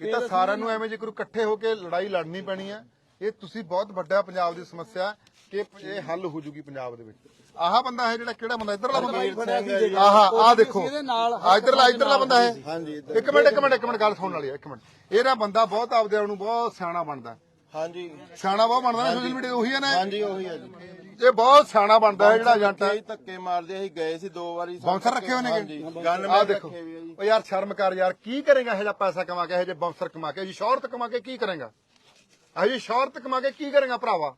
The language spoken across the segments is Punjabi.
ਇਹ ਤਾਂ ਸਾਰਿਆਂ ਨੂੰ ਐਵੇਂ ਜੇ ਕੋਈ ਇਕੱਠੇ ਹੋ ਕੇ ਲੜਾਈ ਲੜਨੀ ਪੈਣੀ ਹੈ ਇਹ ਤੁਸੀਂ ਬਹੁਤ ਵੱਡਾ ਪੰਜਾਬ ਦੀ ਸਮੱਸਿਆ ਹੈ ਕਿ ਇਹ ਹੱਲ ਹੋ ਜੂਗੀ ਪੰਜਾਬ ਦੇ ਵਿੱਚ। ਆਹ ਬੰਦਾ ਹੈ ਜਿਹੜਾ ਕਿਹੜਾ ਬੰਦਾ? ਇਧਰਲਾ ਬੰਦਾ ਆਹ ਆਹ ਦੇਖੋ। ਆਹ ਇਧਰਲਾ ਇਧਰਲਾ ਬੰਦਾ ਹੈ। ਹਾਂਜੀ ਇੱਕ ਮਿੰਟ ਇੱਕ ਮਿੰਟ ਇੱਕ ਮਿੰਟ ਗੱਲ ਸੁਣਨ ਵਾਲੀ ਹੈ ਇੱਕ ਮਿੰਟ। ਇਹਦਾ ਬੰਦਾ ਬਹੁਤ ਆਪਦੇ ਆਪ ਨੂੰ ਬਹੁਤ ਸਿਆਣਾ ਬਣਦਾ। ਹਾਂਜੀ। ਸਿਆਣਾ ਬਹੁਤ ਬਣਦਾ ਨਾ ਸੋਸ਼ਲ ਮੀਡੀਆ ਉਹੀ ਹੈ ਨਾ। ਹਾਂਜੀ ਉਹੀ ਹੈ ਜੀ। ਇਹ ਬਹੁਤ ਸਿਆਣਾ ਬਣਦਾ ਹੈ ਜਿਹੜਾ ਏਜੰਟ ਹੈ। ਧੱਕੇ ਮਾਰਦੇ ਅਸੀਂ ਗਏ ਸੀ ਦੋ ਵਾਰੀ ਬਾਉਂਸਰ ਰੱਖੇ ਹੋਏ ਨੇ ਗਨ ਆਹ ਦੇਖੋ। ਉਹ ਯਾਰ ਸ਼ਰਮ ਕਰ ਯਾਰ ਕੀ ਕਰੇਗਾ ਇਹ ਜਿਹਾ ਪੈਸਾ ਕਮਾ ਕੇ ਇਹ ਜੇ ਬਾਉਂਸਰ ਕਮਾ ਕੇ? ਇਹ ਸ਼ੌਹਰਤ ਕਮਾ ਕੇ ਕੀ ਕਰੇਗਾ? ਇਹ ਜੀ ਸ਼ੌਹਰਤ ਕਮਾ ਕੇ ਕੀ ਕਰੇਗਾ ਭਰਾਵਾ?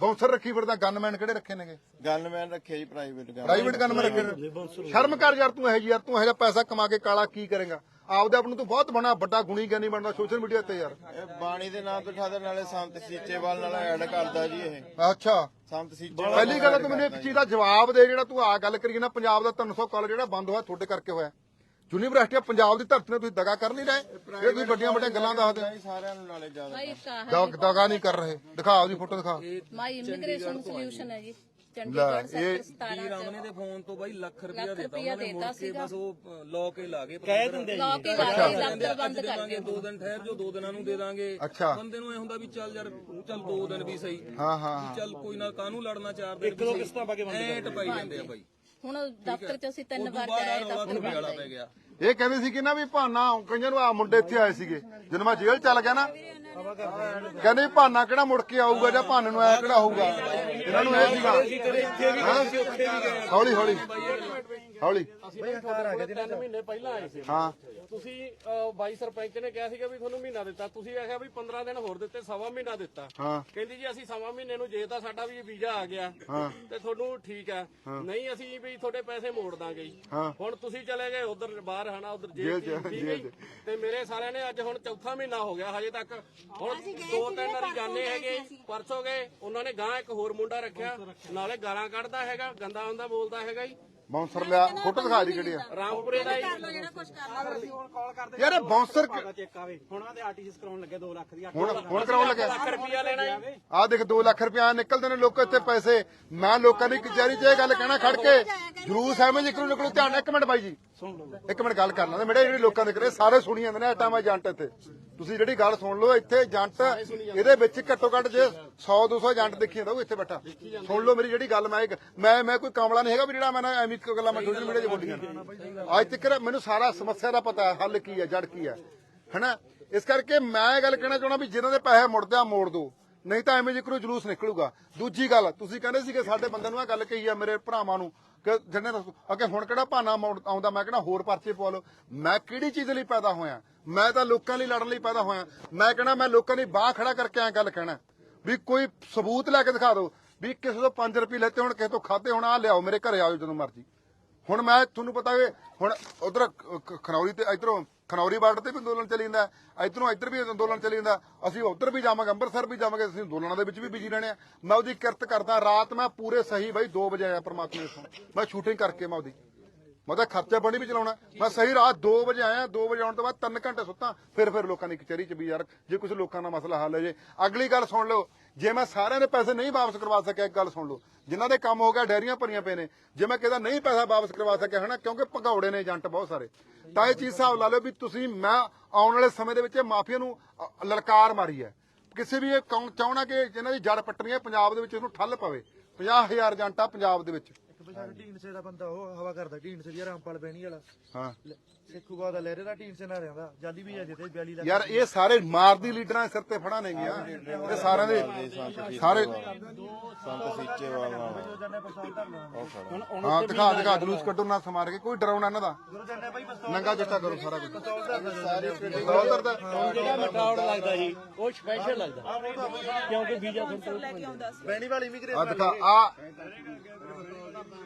ਬਾਉਂਸਰ ਰੱਖੀ ਫਿਰਦਾ ਗਨਮੈਨ ਕਿਹੜੇ ਰੱਖੇ ਨੇਗੇ? ਗਨਮੈਨ ਰੱਖੇ ਜੀ ਪ੍ਰਾਈਵੇਟ ਗਨ ਪ੍ਰਾਈਵੇਟ ਗਨਮੈਨ ਰੱਖੇ ਸ਼ਰਮ ਕਰ ਯਾਰ ਤੂੰ ਇਹ ਜੀ ਯਾਰ ਤੂੰ ਇਹ ਜਿਹਾ ਪੈਸਾ ਕਮਾ ਕੇ ਕਾਲਾ ਕੀ ਕਰੇਗਾ? ਆਪਦੇ ਆਪ ਨੂੰ ਤੂੰ ਬਹੁਤ ਬਣਾ ਵੱਡਾ ਗੁਣੀ ਗਿਆਨੀ ਬਣਦਾ ਸੋਸ਼ਲ ਮੀਡੀਆ ਤੇ ਯਾਰ। ਇਹ ਬਾਣੀ ਦੇ ਨਾਮ ਬਿਠਾ ਦੇ ਨਾਲੇ ਸੰਤ ਸੀਚੇਵਾਲ ਨਾਲ ਐਡ ਕਰਦਾ ਜੀ ਇਹ। ਅੱਛਾ। ਸੰਤ ਸੀਚੇਵਾਲ ਪਹਿਲੀ ਗੱਲ ਤਾਂ ਤੂੰ ਮੈਨੂੰ ਇੱਕ ਚੀਜ਼ ਦਾ ਜਵਾਬ ਦੇ ਜਿਹੜਾ ਤੂੰ ਆ ਗੱਲ ਕਰੀ ਨਾ ਪੰਜਾਬ ਦਾ 300 ਕਾਲਜ ਜਿਹੜਾ ਬੰਦ ਹੋਇਆ ਤੁਹਾਡੇ ਕਰਕੇ ਹੋਇਆ। ਯੂਨੀਵਰਸਿਟੀ ਆਫ ਪੰਜਾਬ ਦੀ ਧਰਤੀ ਨੇ ਤੁਸੀਂ ਦਗਾ ਕਰ ਨਹੀਂ ਰਹੇ ਇਹ ਤੁਸੀਂ ਵੱਡੀਆਂ ਵੱਡੀਆਂ ਗੱਲਾਂ ਦੱਸਦੇ ਜੀ ਸਾਰਿਆਂ ਨੂੰ ਨਾਲੇ ਜ਼ਿਆਦਾ ਦਗ ਨਹੀਂ ਕਰ ਰਹੇ। ਦਿਖਾ ਉਹਦੀ ਫੋਟੋ ਦਿਖਾ। ਮਾਈ ਇਮੀਗ੍ਰੇਸ਼ਨ ਸੋਲੂਸ਼ਨ ਹੈ ਜੀ। ਚੰਡੀਗੜ੍ਹ ਇਹ- ਸੈਕਟਰ 17 ਰਾਮਨੇ ਦੇ ਫੋਨ ਤੋਂ ਬਾਈ ਲੱਖ ਰੁਪਇਆ ਦੇਤਾ ਉਹਨਾਂ ਨੇ ਮੁੜ ਕੇ। ਬਸ ਉਹ ਲਾ ਕੇ ਲਾ ਗਏ ਕਹਿ ਦਿੰਦੇ ਲਾ ਕੇ ਲਾ ਕੇ ਦਫ਼ਤਰ ਬੰਦ ਕਰ ਦੋ ਦਿਨ ਠਹਿਰ ਜੋ ਦੋ ਦਿਨਾਂ ਨੂੰ ਦੇ ਦਾਂਗੇ। ਬੰਦੇ ਨੂੰ ਐ ਹੁੰਦਾ ਵੀ ਚੱਲ ਯਾਰ ਚੱਲ ਦੋ ਦਿਨ ਵੀ ਸਹੀ। ਹਾਂ ਹਾਂ ਹਾਂ। ਚੱਲ ਕੋਈ ਨਾ ਕਾਹਨੂੰ ਲੜਨਾ ਚਾਰ ਦਿਨ ਇੱਕ ਦੋ ਕਿਸ਼ਤਾਂ ਪਾ ਕੇ ਬੰਦ ਐ ਟਪਾਈ ਜਾਂਦੇ ਆ ਬਾਈ। ਹੁਣ ਦਫ਼ਤਰ ਚ ਅਸੀਂ ਤਿੰਨ ਵਾਰ ਦਫ਼ਤਰ ਵਾਲਾ ਪੈ ਗਿਆ। ਇਹ ਕਹਿੰਦੇ ਸੀ ਕਿ ਨਾ ਵੀ ਭਾਨਾ ਕਈਆਂ ਨੂੰ ਆ ਮੁੰਡੇ ਇੱਥੇ ਆਏ ਸੀਗੇ। ਜਦੋਂ ਮੈਂ ਜੇਲ੍ਹ ਚੱਲ ਗਿਆ ਨਾ ਕਹਿੰਦੇ ਭਾਨਾ ਕਿਹੜਾ ਮੁੜ ਕੇ ਆਊਗਾ ਜਾਂ ਭਾਨੇ ਨੂੰ ਆਇਆ ਕਿਹੜਾ ਹੋਊਗਾ? ਇਹਨਾਂ ਨੂੰ ਇਹ ਸੀਗਾ। ਹੌਲੀ ਹੌਲੀ ਹੌਲੀ। ਮਹੀਨੇ ਪਹਿਲਾਂ ਆਏ ਸੀ ਹਾਂ। ਤੁਸੀਂ ਬਾਈ ਸਰਪੰਚ ਨੇ ਕਿਹਾ ਸੀਗਾ ਵੀ ਤੁਹਾਨੂੰ ਮਹੀਨਾ ਦਿੱਤਾ। ਤੁਸੀਂ ਆਖਿਆ ਵੀ 15 ਦਿਨ ਹੋਰ ਦਿੱਤੇ ਸਵਾ ਮਹੀਨਾ ਦਿੱਤਾ। ਕਹਿੰਦੀ ਜੀ ਅਸੀਂ ਸਵਾ ਮਹੀਨੇ ਨੂੰ ਜੇ ਤਾਂ ਸਾਡਾ ਵੀ ਵੀਜ਼ਾ ਆ ਗਿਆ ਤੇ ਤੁਹਾਨੂੰ ਠੀਕ ਹੈ। ਨਹੀਂ ਅਸੀਂ ਵੀ ਤੁਹਾਡੇ ਪੈਸੇ ਮੋੜ ਦਾਂਗੇ। ਹੁਣ ਤੁਸੀਂ ਚਲੇ ਗਏ ਉਧਰ ਬਾਹਰ ਹਨਾ ਉਧਰ ਜੇਲ੍ਹ ਜੇਲ੍ਹ ਚ, ਚ ਠੀਕ ਹੈ ਜੇਲ੍ਹ ਜੀ। ਤੇ ਮੇਰੇ ਸਾਰਿਆਂ ਨੇ ਅੱਜ ਹੁਣ ਚੌਥਾ ਮਹੀਨਾ ਹੋ ਗਿਆ ਹਜੇ ਤੱਕ। ਹੁਣ ਦੋ ਤਿੰਨ ਵਾਰੀ ਜਾਣੇ ਹੈਗੇ ਪਰਸੋਂ ਗਏ ਉਹਨਾਂ ਨੇ ਗਾਂ ਇੱਕ ਹੋਰ ਮੁੰਡਾ ਰੱਖਿਆ ਨਾਲੇ ਗਾਲਾਂ ਕੱਢਦਾ ਹੈਗਾ ਗੰਦਾ ਹੁੰਦਾ ਬੋਲਦਾ ਹੈਗਾ ਜੀ। ਬਾਉਂਸਰ ਲਿਆ ਫੋਟੋ ਦਿਖਾ ਦੀ ਕਿਹੜੀ ਆ? ਰਾਮਪੁਰੇ ਦਾ ਜੀ ਯਾਰ ਇਹ ਬਾਉਂਸਰ ਚੈੱਕ ਆਵੇ। ਹੁਣ ਉਹਨਾਂ ਦੇ ਆਰਟੀਜੀਐਸ ਕਰਾਉਣ ਲੱਗੇ 2 ਲੱਖ ਦੀ ਹੁਣ ਹੁਣ ਕਰਾਉਣ ਲੱਗਿਆ ਲੱਖ ਰੁਪਇਆ ਲੈਣਾ ਜੀ। ਆ ਦੇਖ 2 ਲੱਖ ਰੁਪਇਆ ਨਿਕਲਦੇ ਨੇ ਲੋਕ ਇੱਥੇ ਪੈਸੇ। ਮੈਂ ਲੋਕਾਂ ਦੀ ਕਚਹਿਰੀ 'ਚ ਇਹ ਗੱਲ ਕਹਿਣਾ ਖੜ ਕੇ ਐਵੇਂ ਜਿਕਰੂ ਨਿਕਲੂ ਧਿਆਨ ਨਾਲ ਇੱਕ ਮਿੰਟ ਬਾਈ ਜੀ। ਇੱਕ ਮਿੰਟ ਗੱਲ ਕਰਨਾ ਤੇ ਮੇਰੇ ਜਿਹੜੇ ਲੋਕਾਂ ਦੇ ਕਰੇ ਸਾਰੇ ਸੁਣੀ ਜਾਂਦੇ ਨੇ ਟਾਈਮ ਏਜੰਟ ਇੱਥੇ। ਤੁਸੀਂ ਜਿਹੜੀ ਗੱਲ ਸੁਣ ਲਓ ਇੱਥੇ ਏਜੰਟ ਇਹਦੇ ਵਿੱਚ ਘੱਟੋ ਘੱਟ ਜੇ 100 200 ਏਜੰਟ ਦੇਖੀ ਜਾਂਦਾ ਉਹ ਇੱਥੇ ਬੈਠਾ। ਸੁਣ ਲਓ ਮੇਰੀ ਜਿਹੜੀ ਗੱਲ ਮੈਂ ਮੈਂ ਮੈਂ ਕੋਈ ਕਾਮਲਾ ਨਹੀਂ ਹੈਗਾ ਵੀ ਜਿਹੜਾ ਮੈਂ ਨਾ ਐਵੇਂ ਇੱਕ ਗੱਲਾਂ ਮੈਂ ਸੋਸ਼ਲ ਮੀਡੀਆ 'ਚ ਬੋਲੀਆਂ। ਅੱਜ ਤੱਕ ਮੈਨੂੰ ਸਾਰਾ ਸਮੱਸਿਆ ਦਾ ਪਤਾ ਹੈ ਹੱਲ ਕੀ ਹੈ ਜੜ ਕੀ ਹੈ। ਹੈਨਾ? ਇਸ ਕਰਕੇ ਮੈਂ ਗੱਲ ਕਹਿਣਾ ਚਾਹਣਾ ਵੀ ਜਿਨ੍ਹਾਂ ਦੇ ਪੈਸੇ ਮੁੜਦੇ ਆ ਮੋੜ ਦੋ ਨਹੀਂ ਤਾਂ ਐਵੇਂ ਜਿਕਰੂ ਜਲੂਸ ਨਿਕਲੂਗਾ। ਦੂਜੀ ਗੱਲ ਤੁਸੀਂ ਕਹਿੰਦੇ ਸੀ ਕਿ ਸਾਡੇ ਬੰਦੇ ਨੂੰ ਇਹ ਗੱਲ ਕਹੀ ਆ ਮੇਰੇ ਭਰਾਵਾਂ ਨੂੰ ਕਿ ਜਿਹਨੇ ਅੱਗੇ ਹੁਣ ਕਿਹੜਾ ਭਾਨਾ ਆਉਂਦਾ? ਮੈਂ ਕਿਹੜਾ ਹੋਰ ਪਰਚੇ ਪਵਾ ਲਓ। ਮੈਂ ਕਿਹੜੀ ਚੀਜ਼ ਲਈ ਪੈਦਾ ਹੋਇਆ? ਮੈਂ ਤਾਂ ਲੋਕਾਂ ਲਈ ਲੜਨ ਲਈ ਪੈਦਾ ਹੋਇਆ। ਮੈਂ ਕਹਿਣਾ ਮੈਂ ਲੋਕਾਂ ਦੀ ਬਾਹ ਖੜਾ ਕਰਕੇ ਐ ਗੱਲ ਕਹਿਣਾ। ਵੀ ਕੋਈ ਸਬੂਤ ਲੈ ਕੇ ਦਿਖਾ ਦਿਓ। ਵੀ ਕਿਸੇ ਤੋਂ 5 ਰੁਪਏ ਲੈਤੇ ਹੁਣ, ਕਿਸੇ ਤੋਂ ਖਾਦੇ ਹੁਣ ਆ ਲਿਆਓ, ਮੇਰੇ ਘਰੇ ਆਓ ਜਦੋਂ ਮਰਜ਼ੀ। ਹੁਣ ਮੈਂ, ਤੁਹਾਨੂੰ ਪਤਾ ਹੈ ਹੁਣ ਉਧਰ ਖਨੌਰੀ ਤੇ ਇਧਰੋਂ ਖਨੌਰੀ ਬਾਰਡਰ ਤੇ ਵੀ ਅੰਦੋਲਨ ਚੱਲੀ ਜਾਂਦਾ ਇਧਰੋਂ ਇੱਧਰ ਵੀ ਅੰਦੋਲਨ ਚੱਲੀ ਜਾਂਦਾ ਅਸੀਂ ਉੱਧਰ ਵੀ ਜਾਵਾਂਗੇ, ਅੰਮ੍ਰਿਤਸਰ ਵੀ ਜਾਵਾਂਗੇ, ਅਸੀਂ ਅੰਦੋਲਨਾਂ ਦੇ ਵਿੱਚ ਵੀ ਬਿਜ਼ੀ ਰਹਿਣੇ ਆ ਮੈਂ ਉਹਦੀ ਕਿਰਤ ਕਰਦਾ, ਰਾਤ ਮੈਂ ਪੂਰੇ ਸਹੀ ਬਾਈ 2 ਵਜੇ ਆਇਆ ਪਰਮਾਤਮਾ ਤੋਂ ਮੈਂ ਸ਼ੂਟਿੰਗ ਕਰਕੇ ਮੈਂ ਉਹਦੀ। ਮੈਂ ਉਹਦਾ ਖਰਚਾ ਪਾਣੀ ਵੀ ਚਲਾਉਣਾ। ਮੈਂ ਸਹੀ ਰਾਤ 2 ਵਜੇ ਆਇਆ 2 ਵਜੇ ਆਉਣ ਤੋਂ ਬਾਅਦ 3 ਘੰਟੇ ਸੁੱਤਾ, ਫਿਰ ਫਿਰ ਲੋਕਾਂ ਦੀ ਕਚਹਿਰੀ ਚ ਵੀ ਯਾਰ, ਜੇ ਕੁਝ ਲੋਕਾਂ ਦਾ ਮਸਲਾ ਹੱਲ ਹੈ ਜੇ। ਅਗਲੀ ਗੱਲ ਸੁਣ ਲਓ, ਜੇ ਮੈਂ ਸਾਰਿਆਂ ਦੇ ਪੈਸੇ ਨਹੀਂ ਵਾਪਸ ਕਰਵਾ ਸਕਿਆ, ਇੱਕ ਗੱਲ ਸੁਣ ਲਓ, ਜਿਨ੍ਹਾਂ ਦੇ ਕੰਮ ਹੋ ਗਿਆ, ਡੈਰੀਆਂ ਭਰੀਆਂ ਪਏ ਨੇ, ਜੇ ਮੈਂ ਕਿਹਦਾ ਨਹੀਂ ਪੈਸਾ ਵਾਪਸ ਕਰਵਾ ਸਕਿਆ ਹਨਾ, ਕਿਉਂਕਿ ਭਗੌੜੇ ਨੇ ਏਜੰਟ ਬਹੁਤ ਸਾਰੇ, ਤਾਂ ਇਹ ਚੀਜ਼ ਹਿਸਾਬ ਲਾ ਲਓ ਵੀ ਤੁਸੀਂ, ਮੈਂ ਆਉਣ ਵਾਲੇ ਸਮੇਂ ਦੇ ਵਿੱਚ ਇਹ ਮਾਫੀਆ ਨੂੰ ਲਲਕਾਰ ਮਾਰੀ ਹੈ। ਕਿਸੇ ਵੀ ਇਹ ਕੌਣ- ਚਾਹੁੰਦਾ ਕਿ ਜਿਹਨਾਂ ਦੀ ਜੜ ਪੱਟਣੀ ਹੈ, ਪੰਜਾਬ ਦੇ ਵਿੱਚ ਇਹਨੂੰ ਠੱਲ ਪਵੇ। 50000 ਏਜੰਟ ਆ ਪੰਜਾਬ ਦੇ ਵਿੱਚ। ਬਜ਼ਾਰ ਢੀਂਡਸੇ ਦਾ ਬੰਦਾ ਉਹ ਹਵਾ ਕਰਦਾ ਢੀਂਡਸੇ ਦੀ ਰਾਮਪਾਲ ਬੈਣੀ ਵਾਲਾ। ਹਾਂ। ਸਿੱਖੂਗਾ ਦਾ ਲਹਿਰੇ ਦਾ ਢੀਂਡਸੇ ਨਾਲ ਰਹਿੰਦਾ ਜਲਦੀ ਵੀ ਅਜੇ ਤੇ 42 ਲੱਖ ਯਾਰ ਇਹ ਸਾਰੇ ਮਾਰਦੀ ਲੀਡਰਾਂ ਦੇ ਸਿਰ ਤੇ ਫੜਾ ਨੇ ਗਿਆ। ਇਹ ਸਾਰਿਆਂ ਦੇ ਸਾਰੇ ਸੰਤ ਉਹ ਖੜਾ ਹਾਂ ਦਿਖਾ ਦਿਖਾ ਜਲੂਸ ਕੱਢੋ ਨਾ ਸਮਾਰ ਕੇ। ਕੋਈ ਡਰਾਉਣਾ ਇਹਨਾਂ ਦਾ। ਨੰਗਾ ਜੱਟਾ ਕਰੋ ਸਾਰਾ ਕੁਝ ਸਾਰੀ ਪਿਸਤੌਲ ਦਰਦਾ ਜਿਹੜਾ ਮਟਾਉਣ ਲੱਗਦਾ ਸੀ ਉਹ ਸਪੈਸ਼ਲ ਲੱਗਦਾ। ਕਿਉਂਕਿ ਵੀਜ਼ਾ ਕੰਟਰੋਲ ਬੈਣੀ ਵਾਲੀ ਆ ਇਮੀਗ੍ਰੇਸ਼ਨ ਦਿਖਾ ਆ ਪਿਸਤੌਲ ਧਰ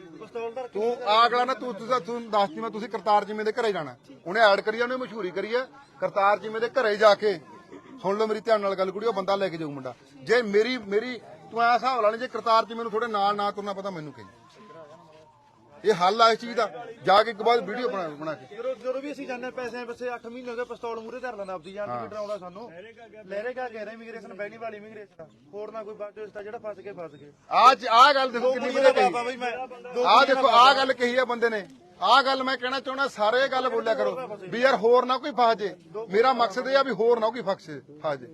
ਤੂੰ ਆ ਅਗਲਾ ਨਾ ਤੂੰ ਤੁਸੀਂ ਤੂੰ ਦੱਸਦੀ ਮੈਂ ਤੁਸੀਂ ਕਰਤਾਰ ਜਿਵੇਂ ਦੇ ਘਰੇ ਜਾਣਾ। ਉਹਨੇ ਐਡ ਕਰੀ ਆ, ਉਹਨੇ ਮਸ਼ਹੂਰੀ ਕਰੀ ਆ। ਕਰਤਾਰ ਜਿਵੇਂ ਦੇ ਘਰੇ ਜਾ ਕੇ, ਸੁਣ ਲਓ ਮੇਰੀ ਧਿਆਨ ਨਾਲ ਗੱਲ ਕੁੜੀ, ਉਹ ਬੰਦਾ ਲੈ ਕੇ ਜਾਊ ਮੁੰਡਾ। ਜੇ ਮੇਰੀ ਮੇਰੀ ਤੂੰ ਐ ਹਿਸਾਬ ਲਾ ਜੇ ਕਰਤਾਰ ਜਿਵੇਂ ਨੂੰ ਥੋੜੇ ਨਾਲ ਨਾ ਤੁਰਨਾ ਪਤਾ ਮੈਨੂੰ ਕਹੀ। ਇਹ ਹੱਲ ਆ ਇਸ ਚੀਜ਼ ਦਾ। ਜਾ ਕੇ ਇੱਕ ਬਾਅਦ ਵੀਡੀਓ ਬਣਾ ਬਣਾ ਕੇ। ਜਦੋਂ ਜਦੋਂ ਵੀ ਅਸੀਂ ਜਾਂਦੇ ਪੈਸੇ ਬੱਸੇ 8 ਮਹੀਨੇ ਹੋ ਗਏ ਪਿਸਤੌਲ ਮੂਰੇ ਧਰ ਲੈਂਦਾ ਆਪਦੀ ਜਾਨ ਨੂੰ ਡਰਾਉਂਦਾ ਸਾਨੂੰ। ਲਹਿਰੇਗਾ ਕਹਿ ਰਿਹਾ ਇਮੀਗ੍ਰੇਸ਼ਨ ਬੈਣੀ ਵਾਲੀ ਇਮੀਗ੍ਰੇਸ਼ਨ ਹੋਰ ਨਾ ਕੋਈ ਬਾਅਦ ਰਿਸ਼ਤਾ ਜਿਹੜਾ ਫਸ ਕੇ ਫਸ ਗਏ ਆਜ ਆ ਗੱਲ ਦੇਖੋ ਕਿੰਨੀ ਵਧੀਆ ਬਾਬਾ ਕਹੀ ਬਈ ਮੈਂ ਦੋ ਆ ਦੇਖੋ ਆ ਗੱਲ ਕਹੀ ਆ ਬੰਦੇ ਨੇ। ਆ ਗੱਲ ਮੈਂ ਕਹਿਣਾ ਚਾਹੁੰਦਾ ਸਾਰੇ ਗੱਲ ਬੋਲਿਆ ਕਰੋ ਵੀ ਯਾਰ ਹੋਰ ਨਾ ਕੋਈ ਫਸ ਜੇ। ਮੇਰਾ ਮਕਸਦ ਇਹ ਆ ਵੀ ਹੋਰ ਨਾ ਕੋਈ ਫਸੇ ਫਸ ਜੇ।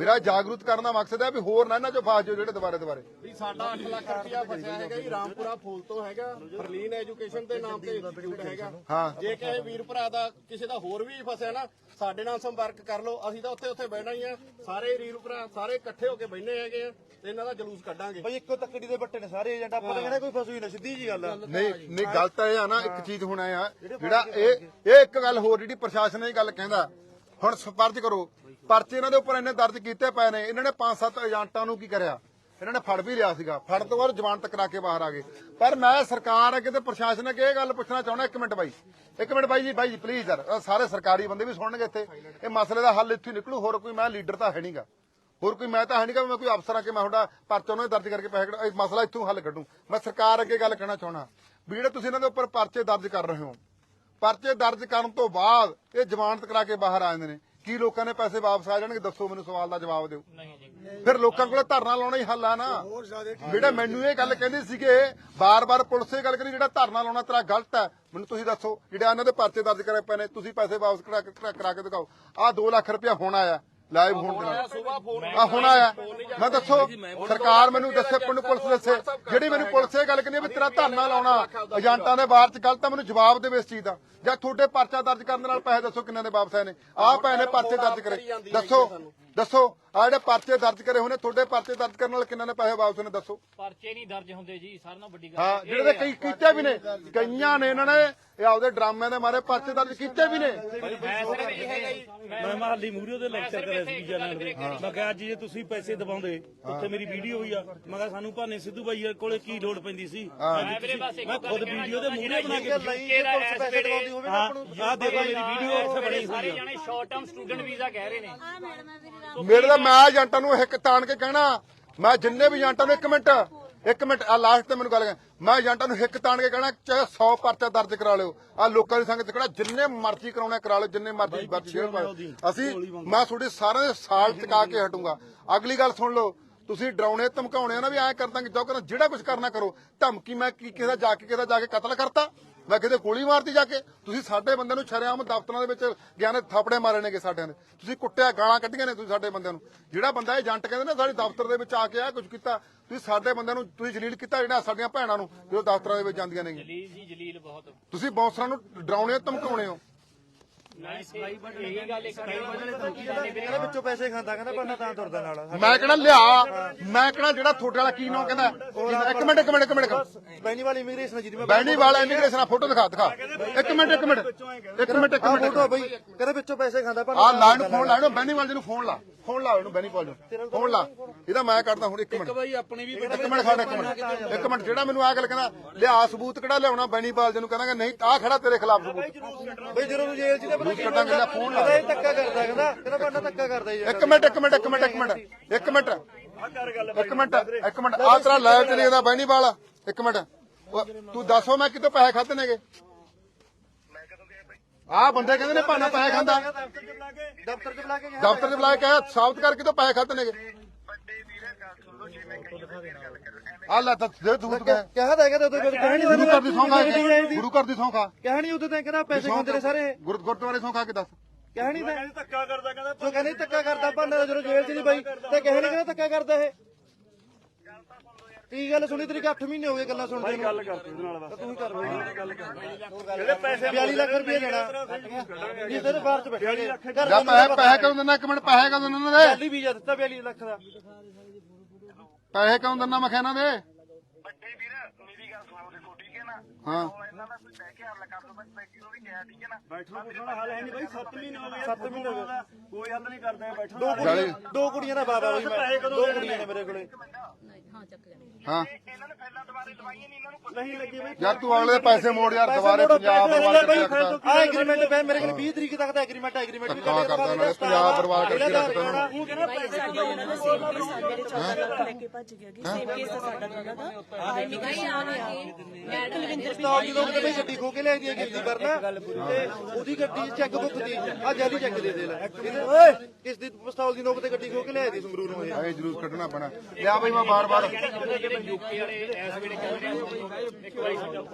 ਮੇਰਾ ਜਾਗਰੂਕ ਕਰਨ ਦਾ ਮਕਸਦ ਹੈ ਵੀ ਹੋਰ ਨਾ ਇਹਨਾਂ ਚੋਂ ਫਸ ਜਾਓ ਜਿਹੜੇ ਦੁਬਾਰੇ ਦੁਬਾਰੇ। ਵੀ ਸਾਡਾ 8 ਲੱਖ ਰੁਪਇਆ ਫਸਿਆ ਹੈਗਾ ਜੀ ਰਾਮਪੁਰਾ ਫੂਲ ਤੋਂ ਹੈਗਾ ਬਰਲੀਨ ਐਜੂਕੇਸ਼ਨ ਦੇ ਨਾਮ ਤੇ ਇੰਸਟੀਚਿਊਟ ਹੈਗਾ। ਹਾਂ। ਜੇ ਕਿਸੇ ਵੀਰ ਭਰਾ ਦਾ ਕਿਸੇ ਦਾ ਹੋਰ ਵੀ ਫਸਿਆ ਨਾ ਸਾਡੇ ਨਾਲ ਸੰਪਰਕ ਕਰ ਲਓ ਅਸੀਂ ਤਾਂ ਉੱਥੇ ਉੱਥੇ ਬਹਿਣਾ ਹੀ ਆ। ਸਾਰੇ ਵੀਰ ਭਰਾ ਸਾਰੇ ਇਕੱਠੇ ਹੋ ਕੇ ਬਹਿਨੇ ਹੈਗੇ ਆ ਤੇ ਇਹਨਾਂ ਦਾ ਜਲੂਸ ਕੱਢਾਂਗੇ। ਬਈ ਇੱਕੋ ਤੱਕੜੀ ਦੇ ਬੱਟੇ ਨੇ ਸਾਰੇ ਏਜੰਟ ਆਪਾਂ ਤਾਂ ਕਹਿੰਦੇ ਕੋਈ ਫਸੂਈ ਨਾ ਸਿੱਧੀ ਜੀ ਗੱਲ ਆ। ਨਹੀਂ ਨਹੀਂ ਗੱਲ ਤਾਂ ਇਹ ਆ ਨਾ ਇੱਕ ਚੀਜ਼ ਹੁਣ ਆ ਜਿਹੜਾ ਇਹ ਇਹ ਇੱਕ ਗੱਲ ਹੋਰ ਜਿਹੜੀ ਪ੍ਰਸ਼ਾਸਨ ਇਹ ਗੱਲ ਕਹਿੰਦਾ ਹੁਣ ਸਪਰਜ ਕਰੋ। ਪਰਚੇ ਇਹਨਾਂ ਦੇ ਉੱਪਰ ਇੰਨੇ ਦਰਜ ਕੀਤੇ ਪਏ ਨੇ। ਇਹਨਾਂ ਨੇ ਪੰਜ ਸੱਤ ਏਜੰਟਾਂ ਨੂੰ ਕੀ ਕਰਿਆ? ਇਹਨਾਂ ਨੇ ਫੜ ਵੀ ਲਿਆ ਸੀਗਾ। ਫੜ ਤੋਂ ਬਾਅਦ ਜ਼ਮਾਨਤ ਕਰਾ ਕੇ ਬਾਹਰ ਆ ਗਏ। ਪਰ ਮੈਂ ਸਰਕਾਰ ਅੱਗੇ ਤੇ ਪ੍ਰਸ਼ਾਸਨ ਅੱਗੇ ਇਹ ਗੱਲ ਪੁੱਛਣਾ ਚਾਹੁੰਦਾ, ਇੱਕ ਮਿੰਟ ਬਾਈ। ਇੱਕ ਮਿੰਟ ਬਾਈ ਜੀ ਬਾਈ ਜੀ ਪਲੀਜ਼ ਯਾਰ। ਸਾਰੇ ਸਰਕਾਰੀ ਬੰਦੇ ਵੀ ਸੁਣਨਗੇ ਇੱਥੇ। ਇਹ ਮਸਲੇ ਦਾ ਹੱਲ ਇੱਥੇ ਨਿਕਲੂ। ਹੋਰ ਕੋਈ ਮੈਂ ਲੀਡਰ ਤਾਂ ਹੈ ਨਹੀਂਗਾ। ਹੋਰ ਕੋਈ ਮੈਂ ਤਾਂ ਹੈ ਨਹੀਂਗਾ। ਮੈਂ ਕੋਈ ਅਫਸਰ ਆ ਕੇ ਮੈਂ ਤੁਹਾਡਾ ਪਰਚਾ ਉਹਨਾਂ ਦੇ ਦਰਜ ਕਰਕੇ ਪੈਸੇ ਇਹ ਮਸਲਾ ਇੱਥੋਂ ਹੱਲ ਕੱਢੂ। ਮੈਂ ਸਰਕਾਰ ਅੱਗੇ ਗੱਲ ਕਹਿਣਾ ਚਾਹਣਾ ਵੀ ਜਿਹੜੇ ਤੁਸੀਂ ਇਹਨਾਂ ਦੇ ਉੱਪਰ ਪਰਚੇ ਦਰਜ ਕਰ ਰਹੇ ਹੋ ਪਰਚੇ ਦਰਜ ਕਰਨ ਤੋਂ ਬਾਅਦ ਇਹ ਜ਼ਮਾਨਤ ਕਰਾ ਕੇ ਬਾਹਰ ਆ ਜਾਂਦੇ ਨੇ। ਕੀ ਲੋਕਾਂ ਨੇ ਪੈਸੇ ਵਾਪਸ ਆ ਜਾਣਗੇ? ਦੱਸੋ ਮੈਨੂੰ ਸਵਾਲ ਦਾ ਜਵਾਬ ਦਿਓ। ਫਿਰ ਲੋਕਾਂ ਕੋਲੇ ਧਰਨਾ ਲਾਉਣਾ ਹੀ ਹੱਲ ਆ ਨਾ। ਜਿਹੜਾ ਮੈਨੂੰ ਇਹ ਗੱਲ ਕਹਿੰਦੇ ਸੀਗੇ ਬਾਰ-ਬਾਰ ਪੁਲਿਸ ਇਹ ਗੱਲ ਕਰੀ ਜਿਹੜਾ ਧਰਨਾ ਲਾਉਣਾ ਤੇਰਾ ਗਲਤ ਹੈ ਮੈਨੂੰ ਤੁਸੀਂ ਦੱਸੋ। ਜਿਹੜਾ ਇਹਨਾਂ ਦੇ ਪਰਚੇ ਦਰਜ ਕਰੇ ਪਏ ਨੇ ਤੁਸੀਂ ਪੈਸੇ ਵਾਪਸ ਕਰਾ ਕੇ ਕਰਾ- ਕਰਾ ਕੇ ਦਿਖਾਓ। ਆਹ 2 ਲੱਖ ਰੁਪਇਆ ਹੁਣ ਆਇਆ। ਲਾਈਵ ਹੋਣ ਦੇ ਨਾਲ। ਆ ਹੁਣ ਆਇਆ। ਮੈਂ ਦੱਸੋ ਸਰਕਾਰ ਮੈਨੂੰ ਦੱਸੇ ਪਿੰਡ ਪੁਲਿਸ ਦੱਸੇ। ਜਿਹੜੀ ਮੈਨੂੰ ਪੁਲਿਸ ਇਹ ਗੱਲ ਕਹਿੰਦੀ ਵੀ ਤੇਰਾ ਧਰਨਾ ਲਾਉਣਾ ਏਜੰਟਾਂ ਦੇ ਬਾਹਰ ਚ ਗਲਤ ਆ ਮੈਨੂੰ ਜਵਾਬ ਦੇਵੇ ਇਸ ਚੀਜ਼ ਦਾ। ਜਾਂ ਤੁਹਾਡੇ ਪਰਚਾ ਦਰਜ ਕਰਨ ਦੇ ਨਾਲ ਪੈਸੇ ਦੱਸੋ ਕਿੰਨੇ ਦੇ ਵਾਪਸ ਆਏ ਨੇ। ਆਹ ਨੇ ਪਰਚੇ ਦਰਜ ਕਰੇ। ਦੱਸੋ ਦੱਸੋ ਆ ਜਿਹੜੇ ਪਰਚੇ ਦਰਜ ਕਰੇ ਨੇ ਤੁਹਾਡੇ ਪਰਚੇ ਦਰਜ ਕਰਨ ਨਾਲ ਕਿੰਨੇ ਨੇ ਪੈਸੇ ਵਾਪਸ ਨੇ ਦੱਸੋ। ਪਰਚੇ ਨਹੀਂ ਦਰਜ ਹੁੰਦੇ ਜੀ ਸਾਰਿਆਂ ਨਾਲੋਂ ਵੱਡੀ ਗੱਲ ਹਾਂ ਜਿਹੜੇ ਦੇ ਕਈ ਕੀਤੇ ਵੀ ਨੇ ਕਈਆਂ ਨੇ ਇਹਨਾਂ ਨੇ ਇਹ ਆਪਦੇ ਡਰਾਮਿਆਂ ਦੇ ਮਾਰੇ ਪਰਚੇ ਦਰਜ ਕੀਤੇ ਵੀ ਨੇ। ਮੈਂ ਮਹੱਲੀ ਮੂਹਰੇ ਦੇ ਲੈਕਚਰ ਕਰਿਆ ਸੀ ਵੀਜ਼ਾ ਲੈਣ ਦੇ। ਮੈਂ ਕਿਹਾ ਅੱਜ ਜੇ ਤੁਸੀਂ ਪੈਸੇ ਦਬਾਉਂਦੇ ਉੱਥੇ ਮੇਰੀ ਵੀਡੀਓ ਹੋਈ ਆ। ਮੈਂ ਕਿਹਾ ਸਾਨੂੰ ਭਾਨੇ ਸਿੱਧੂ ਬਾਈ ਕੋਲੇ ਕੀ ਲੋੜ ਪੈਂਦੀ ਸੀ? ਮੈਂ ਖੁਦ ਵੀਡੀਓ ਦੇ ਮੂਹਰੇ ਬਣਾ ਕੇ ਪੁਲਿਸ ਪੈਸੇ ਦਵਾਉਂਦੀ ਹੋਵੇ ਆਪਾਂ ਨੂੰ ਆਹ ਦੇਖੋ ਮੇਰੀ ਵੀਡੀਓ ਉੱਥੇ ਬਣੀ ਹੋਈ ਆ। ਜਾਣੇ ਸ਼ਾਰਟ ਟਰਮ ਸਟੂਡੈਂਟ ਵੀਜ਼ਾ ਕਹਿ ਰਹੇ ਨੇ। ਮੇਰੇ ਦਾ ਮੈਂ ਏਜੰਟਾਂ ਨੂੰ ਇੱਕ ਤਾਣ ਕੇ ਕਹਿਣਾ ਮੈਂ ਜਿੰਨੇ ਵੀ ਏਜੰਟਾਂ ਨੂੰ ਇੱਕ ਮਿੰਟ ਇੱਕ ਮਿੰਟ ਆ ਲਾਸਟ ਤੇ ਮੈਨੂੰ ਗੱਲ ਕਰ ਮੈਂ ਏਜੰਟਾਂ ਨੂੰ ਇੱਕ ਤਾਣ ਕੇ ਕਹਿਣਾ ਚਾਹੇ 100 ਪਰਚਾ ਦਰਜ ਕਰਾ ਲਿਓ। ਆ ਲੋਕਾਂ ਦੀ ਸੰਗਤ ਕਿਹੜਾ ਜਿੰਨੇ ਮਰਜ਼ੀ ਕਰਾਉਣਾ ਕਰਾ ਲਿਓ ਜਿੰਨੇ ਮਰਜ਼ੀ ਪਾਓ ਅਸੀਂ ਮੈਂ ਤੁਹਾਡੇ ਸਾਰਿਆਂ ਦੇ ਸਾਲ ਚਕਾ ਕੇ ਹਟੂੰਗਾ। ਅਗਲੀ ਗੱਲ ਸੁਣ ਲਓ ਤੁਸੀਂ ਡਰਾਉਣੇ ਧਮਕਾਉਣੇ ਨਾ ਵੀ ਐਂ ਕਰ ਦਾਂਗੇ ਜੋ ਕਰਨਾ ਜਿਹੜਾ ਕੁਝ ਕਰਨਾ ਕਰੋ। ਧਮਕੀ ਮੈਂ ਕੀ ਕਿਸੇ ਦਾ ਜਾ ਕੇ ਕਿਸੇ ਦਾ ਜਾ ਕੇ ਕਤਲ ਕਰਤਾ? ਮੈਂ ਕਿਤੇ ਗੋਲੀ ਮਾਰਤੀ ਜਾ ਕੇ? ਤੁਸੀਂ ਸਾਡੇ ਬੰਦਿਆਂ ਨੂੰ ਛਰੇਆਮ ਦਫ਼ਤਰਾਂ ਦੇ ਵਿੱਚ ਗਿਆ ਨੇ ਥਾਪੜੇ ਮਾਰੇ ਨੇਗੇ ਸਾਡਿਆਂ ਦੇ। ਤੁਸੀਂ ਕੁੱਟਿਆ ਗਾਲਾਂ ਕੱਢੀਆਂ ਨੇ ਤੁਸੀਂ ਸਾਡੇ ਬੰਦਿਆਂ ਨੂੰ। ਜਿਹੜਾ ਬੰਦਾ ਇਹ ਏਜੰਟ ਕਹਿੰਦੇ ਨੇ ਸਾਡੇ ਦਫ਼ਤਰ ਦੇ ਵਿੱਚ ਆ ਕੇ ਆ ਕੁਝ ਕੀਤਾ ਤੁਸੀਂ ਸਾਡੇ ਬੰਦਿਆਂ ਨੂੰ ਤੁਸੀਂ ਜਲੀਲ ਕੀਤਾ ਜਿਹੜਾ ਸਾਡੀਆਂ ਭੈਣਾਂ ਨੂੰ ਜਦੋਂ ਦਫ਼ਤਰਾਂ ਦੇ ਵਿੱਚ ਜਾਂਦੀਆਂ ਨੇ ਜਲੀਲ ਜੀ ਜਲੀਲ ਬਹੁਤ। ਤੁਸੀਂ ਬੌਂਸਰਾਂ ਨੂੰ ਡਰਾਉਣੇ ਧਮਕਾਉਣੇ ਹੋ। ਕਹਿੰਦਾ ਵਿੱਚੋਂ ਪੈਸੇ ਖਾਂਦਾ ਕਹਿੰਦਾ ਬੰਦਾ ਤਾਂ ਤੁਰਦਾ ਨਾਲ। ਮੈਂ ਕਹਿਣਾ ਲਿਆ? ਮੈਂ ਕਹਿਣਾ ਜਿਹੜਾ ਤੁਹਾਡੇ ਵਾਲਾ ਕੀ ਨਾਮ ਕਹਿੰਦਾ? ਇੱਕ ਮਿੰਟ ਇੱਕ ਮਿੰਟ ਇੱਕ ਮਿੰਟ ਬੈਣੀ ਵਾਲੀ ਇਮੀਗ੍ਰੇਸ਼ਨ ਜਿਹਦੀ ਮੈਂ ਬੈਣੀ ਵਾਲਾ ਇਮੀਗ੍ਰੇਸ਼ਨ ਫੋਟੋ ਦਿਖਾ ਦਿਖਾ। ਇੱਕ ਮਿੰਟ ਇੱਕ ਮਿੰਟ ਇੱਕ ਮਿੰਟ ਇੱਕ ਆ ਮਿੰਟ ਫੋਟੋ ਬਈ ਕਹਿੰਦਾ ਵਿੱਚੋਂ ਪੈਸੇ ਖਾਂਦਾ ਪਰ ਆ ਲਾ ਨੂੰ ਫੋਨ ਲਾ ਇਹਨੂੰ ਬੈਣੀ ਵਾਲੇ ਨੂੰ ਫੋਨ ਲਾ ਫੋਨ ਲਾ ਇਹਨੂੰ ਬੈਣੀ ਵਾਲੇ ਨੂੰ ਫੋਨ ਲਾ। ਇਹਦਾ ਮੈਂ ਕਰਦਾ ਹੁਣ ਇੱਕ ਮਿੰਟ। ਬਾਈ ਆਪਣੀ ਵੀ ਇੱਕ ਮਿੰਟ ਖੜ ਇੱਕ ਮਿੰਟ। ਇੱਕ ਮਿੰਟ ਜਿਹੜਾ ਮੈਨੂੰ ਆ ਗੱਲ ਕਹਿੰਦਾ ਲਿਆ ਸਬੂਤ ਕਿਹੜਾ ਲਿਆਉਣਾ? ਬੈਣੀ ਪਾਲ ਜੀ ਨੂੰ ਕਹਿੰਦਾ ਨਹੀਂ ਆ ਖੜਾ ਤੇਰੇ ਖਿਲਾਫ ਸਬੂਤ। ਬਈ ਜਦੋਂ ਤੂੰ ਜੇਲ੍ਹ ਚ ਤੇ ਪਤਾ ਕੀ ਕੱਢਾਂਗੇ ਲੈ ਫੋਨ ਲਾ ਕਹਿੰਦਾ ਇਹ ਧੱਕਾ ਕਰਦਾ ਕਹਿੰਦਾ ਕਹਿੰਦਾ ਬੰਦਾ ਧੱਕਾ ਕਰਦਾ ਜੀ। ਇੱਕ ਮਿੰਟ ਇੱਕ ਮਿੰਟ ਇੱਕ ਮਿੰਟ ਇੱਕ ਮਿੰਟ ਇੱਕ ਮਿੰਟ। ਇੱਕ ਮਿੰਟ ਇੱਕ ਮਿੰਟ। ਆ ਤੇਰਾ ਲਾਈਵ ਚਲੀ ਜਾਂਦਾ ਬੈਣੀ ਵਾਲਾ। ਇੱਕ ਮਿੰਟ। ਤੂੰ ਦੱਸੋ ਮੈਂ ਕਿਤੋਂ ਪੈਸੇ ਖਾਦੇ ਨੇਗੇ? ਆ ਬੰਦੇ ਕਹਿੰਦੇ ਨੇ ਭਾਣਾ ਪੈਸੇ ਖਾਂਦਾ। ਦਫ਼ਤਰ ਚ ਬੁਲਾ ਕੇ ਗਿਆ। ਦਫ਼ਤਰ 'ਚ ਬੁਲਾ ਕੇ ਸਾਬਤ ਕਰਕੇ ਤੋਂ ਪੈਸੇ ਖਾਦੇ ਨੇਗੇ? ਆ ਲੈ ਤਾਂ ਦੇ ਦੂਤ ਗਏ ਕਿਹਾ। ਤਾਂ ਕਹਿੰਦਾ ਉਦੋਂ ਕਹਿ ਨਹੀਂ ਗੁਰੂ ਘਰ ਦੀ ਕੇ ਗੁਰੂ ਘਰ ਦੀ ਕਿਹਾ ਨਹੀਂ ਉਦੋਂ ਤਾਂ ਕਹਿੰਦਾ ਪੈਸੇ ਖਾਂਦੇ ਨੇ ਸਾਰੇ। ਗੁਰ- ਗੁਰਦੁਆਰੇ ਸੌਂ ਖਾ ਕੇ ਦੱਸ। ਕਿਹਾ ਨਹੀਂ ਤਾਂ ਧੱਕਾ ਕਰਦਾ ਕਹਿੰਦਾ ਤੂੰ ਕਹਿੰਦੀ ਧੱਕਾ ਕਰਦਾ ਭਾਂਡਾ ਜਦੋਂ ਜੇਲ੍ਹ ਚ ਨਹੀਂ ਬਾਈ ਤੇ ਕਿਹਾ ਨਹੀਂ ਕਹਿੰਦਾ ਧੱਕਾ ਕਰਦਾ ਇਹ। ਕੀ ਗੱਲ ਸੁਣੀ ਤੇਰੀ 8 ਮਹੀਨੇ ਹੋ ਗਏ ਗੱਲਾਂ ਸੁਣਦੇ ਨੂੰ? ਗੱਲ ਕਰ ਤੂੰ ਨਾਲ ਬਸ। ਤੂੰ ਹੀ ਕਰ ਬਈ। ਗੱਲ ਕਰ ਜਿਹੜੇ ਪੈਸੇ 42 ਲੱਖ ਰੁਪਏ ਦੇਣਾ। ਜਿਸ ਦੇ ਬਾਹਰ ਚ ਬੈਠੇ ਨੇ। ਘਰ ਜਾਂ ਪੈਸੇ ਪੈਸੇ ਕਦੋਂ ਦਿੰਦਾ? ਇੱਕ ਮਿੰਟ ਪੈਸੇ ਕਦੋਂ ਦਿੰਦਾ ਦੇ ਪਹਿਲੀ ਵੀਜ਼ਾ ਦਿੱਤਾ 42 ਲੱਖ ਦਾ। ਪੈਸੇ ਕਦੋਂ ਦਿੰਦਾ ਮੈਂ ਇਹਨਾਂ ਦੇ ਵੱਡੇ ਵੀਰ ਮੇਰੀ ਗੱਲ ਸੁਣੋ ਦੇਖੋ ਠੀਕ ਹੈ ਨਾ? ਹਾਂ। ਹੁਣ ਇਹਨਾਂ ਦਾ ਕੋਈ ਬਹਿ ਕੇ ਹੱਲ ਕਰ ਦੋ ਮੈਂ ਬੈਠੀ ਵੀ ਕਿਹਾ ਠੀਕ ਹੈ ਨਾ? ਬੈਠਣਾ ਪੁੱਛਣਾ ਹਾਲ ਹੈ ਨਹੀਂ ਬਾਈ 7 ਮਹੀਨੇ ਹੋ ਗਏ 7 ਮਹੀਨੇ ਹੋ ਗਏ। ਕੋਈ ਹੱਲ ਨਹੀਂ ਕਰਦੇ ਬੈਠਣਾ ਦੋ ਕੁੜੀਆਂ ਦੋ ਕੁੜੀਆਂ ਦਾ ਬਾਬਾ ਬਈ ਮੈਂ ਦੋ ਕੁੜੀਆਂ ਨੇ? ਮੇਰੇ ਕੋਲੇ। ਨਹੀਂ, ਹਾਂ ਚੱਕ ਜਾਣਗੇ ਹਾਂ। ਇਹਨਾਂ ਨੇ ਫੈਲਾਂ ਦੁਬਾਰੇ ਲਵਾਈਆਂ ਨਹੀਂ ਇਹਨਾਂ ਨੂੰ ਨਹੀਂ ਲੱਗੇ ਬਈ। ਯਾਰ ਤੂੰ ਅਗਲੇ ਦੇ ਪੈਸੇ ਮੋੜ ਯਾਰ ਦੁਬਾਰੇ ਪੰਜਾਬ ਬਰਬਾਦ ਕਰਕੇ ਰੱਖਦਾ ਆ ਐਗਰੀਮੈਂਟ ਪੈ ਮੇਰੇ ਕੋਲ 20 ਤਰੀਕ ਤੱਕ ਦਾ ਐਗਰੀਮੈਂਟ ਹੈ ਐਗਰੀਮੈਂਟ ਵੀ ਧੱਕਾ ਕਰਦਾ ਨਾਲੇ ਪੰਜਾਬ ਬਰਬਾਦ ਕਰਕੇ ਰੱਖਦਾ ਉਹਨਾਂ ਨੂੰ ਉਹ ਕਹਿੰਦਾ ਪੈਸੇ ਪਿਸਤੌਲ ਜਦੋਂ ਕਿਤੇ ਬਈ ਗੱਡੀ ਖੋ ਕੇ ਲੈ ਦੀ ਗਿਰਦੀ ਕਰਨਾ ਤੇ ਉਹਦੀ ਗੱਡੀ ਚੈੱਕ ਬੁੱਕ ਦੀ ਆ ਜੈਲੀ ਚੈੱਕ ਦੇ ਦੇ ਲੈ। ਓਏ! ਕਿਸ ਦੀ ਪਿਸਤੌਲ ਦੀ ਨੋਕ ਤੇ ਗੱਡੀ ਖੋ ਕੇ ਲੈ ਦੀ ਸੰਗਰੂਰ ਨੂੰ ਇਹ? ਜਲੂਸ ਕੱਢਣਾ ਪੈਣਾ। ਲਿਆ ਬਈ ਮੈਂ ਬਾਰ-ਬਾਰ। ਜਿਹੜੇ ਯੂਕੇ ਵਾਲੇ ਇਸ ਵੇਲੇ ਚੱਲ ਰਹੇ ਆ ਇੱਕ ਵਾਰੀ ਸੁਣੋ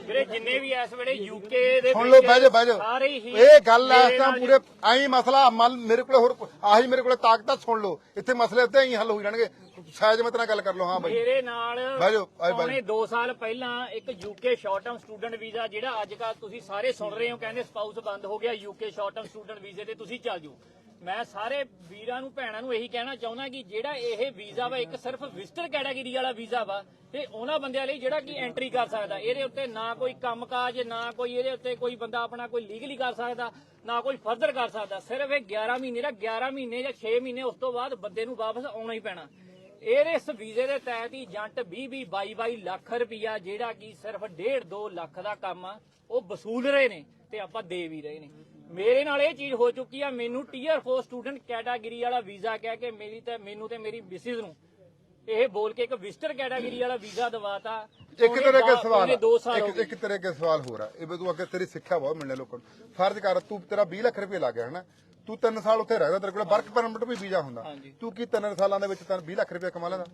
ਵੀਰੇ ਜਿੰਨੇ ਵੀ ਇਸ ਵੇਲੇ ਯੂਕੇ ਦੇ ਸੁਣ ਲਓ ਬਹਿ ਜਾ ਬਹਿ ਜਾ। ਇਹ ਗੱਲ ਐ ਤਾਂ ਪੂਰੇ ਐਂ ਮਸਲਾ ਮਲ ਮੇਰੇ ਕੋਲੇ ਹੋਰ ਆਹੀ ਮੇਰੇ ਕੋਲੇ ਤਾਕਤ ਆ, ਸੁਣ ਲਓ। ਇੱਥੇ ਮਸਲੇ ਉੱਤੇ ਹੀ ਹੱਲ ਹੋ ਜਾਣਗੇ। ਸਾਇਜ ਮਤ ਨਾਲ ਗੱਲ ਕਰ ਲਓ ਹਾਂ ਬਾਈ। ਮੇਰੇ ਨਾਲ ਬਹਿ ਜਾਓ, ਆਏ ਬਾਈ। ਪੌਣੇ 2 ਸਾਲ ਪਹਿਲਾਂ ਇੱਕ UK short term student visa ਜਿਹੜਾ ਅੱਜ ਕੱਲ ਤੁਸੀਂ ਸਾਰੇ ਸੁਣ ਰਹੇ ਹੋ ਕਹਿੰਦੇ ਸਪਾਊਸ ਬੰਦ ਹੋ ਗਿਆ ਯੂਕੇ ਸ਼ਾਰਟ ਟਰਮ ਸਟੂਡੈਂਟ ਵੀਜ਼ੇ ਤੇ ਤੁਸੀਂ ਚੱਲ ਜਾਓ। ਮੈਂ ਸਾਰੇ ਵੀਰਾਂ ਨੂੰ ਭੈਣਾਂ ਨੂੰ ਇਹੀ ਕਹਿਣਾ ਚਾਹੁੰਦਾ ਕਿ ਜਿਹੜਾ ਇਹ ਵੀਜ਼ਾ ਵਾ ਇੱਕ ਸਿਰਫ ਵਿਜ਼ਟਰ ਕੈਟਾਗਰੀ ਵਾਲਾ ਵੀਜ਼ਾ ਵਾ ਤੇ ਉਹਨਾਂ ਬੰਦਿਆਂ ਲਈ ਜਿਹੜਾ ਕਿ ਐਂਟਰੀ ਕਰ ਸਕਦਾ। ਇਹਦੇ ਉੱਤੇ ਨਾ ਕੋਈ ਕੰਮਕਾਜ ਨਾ ਕੋਈ ਇਹਦੇ ਉੱਤੇ ਕੋਈ ਬੰਦਾ ਆਪਣਾ ਕੋਈ ਲੀਗਲੀ ਕਰ ਸਕਦਾ ਨਾ ਕੋਈ ਫਰਦਰ ਕਰ ਸਕਦਾ। ਸਿਰਫ ਇਹ 11 ਮਹੀਨੇ ਦਾ 11 ਮਹੀਨੇ ਜਾਂ 6 ਮਹੀਨੇ ਉਸ ਤੋਂ ਬਾਅਦ ਬੰਦੇ ਨੂੰ ਵਾਪਸ ਆਉਣਾ ਹੀ ਪੈਣਾ। ਇਹਦੇ ਇਸ ਵੀਜ਼ੇ ਦੇ ਤਹਿਤ ਹੀ ਏਜੰਟ 20 20 22 22 ਲੱਖ ਰੁਪਇਆ ਜਿਹੜਾ ਕਿ ਸਿਰਫ 1.5 2 ਲੱਖ ਦਾ ਕੰਮ ਆ ਉਹ ਵਸੂਲ ਰਹੇ ਨੇ ਤੇ ਆਪਾਂ ਦੇ ਵੀ ਰਹੇ ਨੇ। ਮੇਰੇ ਨਾਲ ਇਹ ਚੀਜ਼ ਹੋ ਚੁੱਕੀ ਆ ਮੈਨੂੰ ਟੀਅਰ 4 ਸਟੂਡੈਂਟ ਕੈਟਾਗਰੀ ਵਾਲਾ ਵੀਜ਼ਾ ਕਹਿ ਕੇ ਮੇਰੀ ਤੇ ਮੈਨੂੰ ਤੇ ਮੇਰੀ ਮਿਸਿਸ ਨੂੰ ਇਹ ਬੋਲ ਕੇ ਇੱਕ ਵਿਜ਼ਟਰ ਕੈਟਾਗਰੀ ਵਾਲਾ ਵੀਜ਼ਾ ਦਵਾਤਾ। ਇੱਕ ਤਰ੍ਹਾਂ ਸਵਾਲ ਦੋ ਹੋ ਇੱਕ ਇੱਕ ਤਰ੍ਹਾਂ ਕੇ ਸਵਾਲ ਹੋ ਰਹਾ ਇਹ ਵੀ ਤੂੰ ਅੱਗੇ ਤੇਰੀ ਸਿੱਖਿਆ ਬਹੁਤ ਮਿਲਣੇ ਲੋਕਾਂ ਨੂੰ। ਫਰਜ਼ ਕਰ ਤੂੰ ਤੇਰਾ 20 ਲੱਖ ਰੁਪਏ ਲੱਗ ਗਿਆ ਹਨਾ? ਤੂੰ 3 ਸਾਲ ਉੱਥੇ ਰਹਿਦਾ ਤੇਰੇ ਕੋਲ ਵਰਕ ਪਰਮਿਟ ਵੀ ਵੀਜ਼ਾ ਹੁੰਦਾ। ਤੂੰ ਕੀ 3 ਸਾਲਾਂ ਦੇ ਵਿੱਚ ਤੈਨੂੰ 20 ਲੱਖ ਰੁਪਏ ਕਮਾ ਲੈਂਦਾ?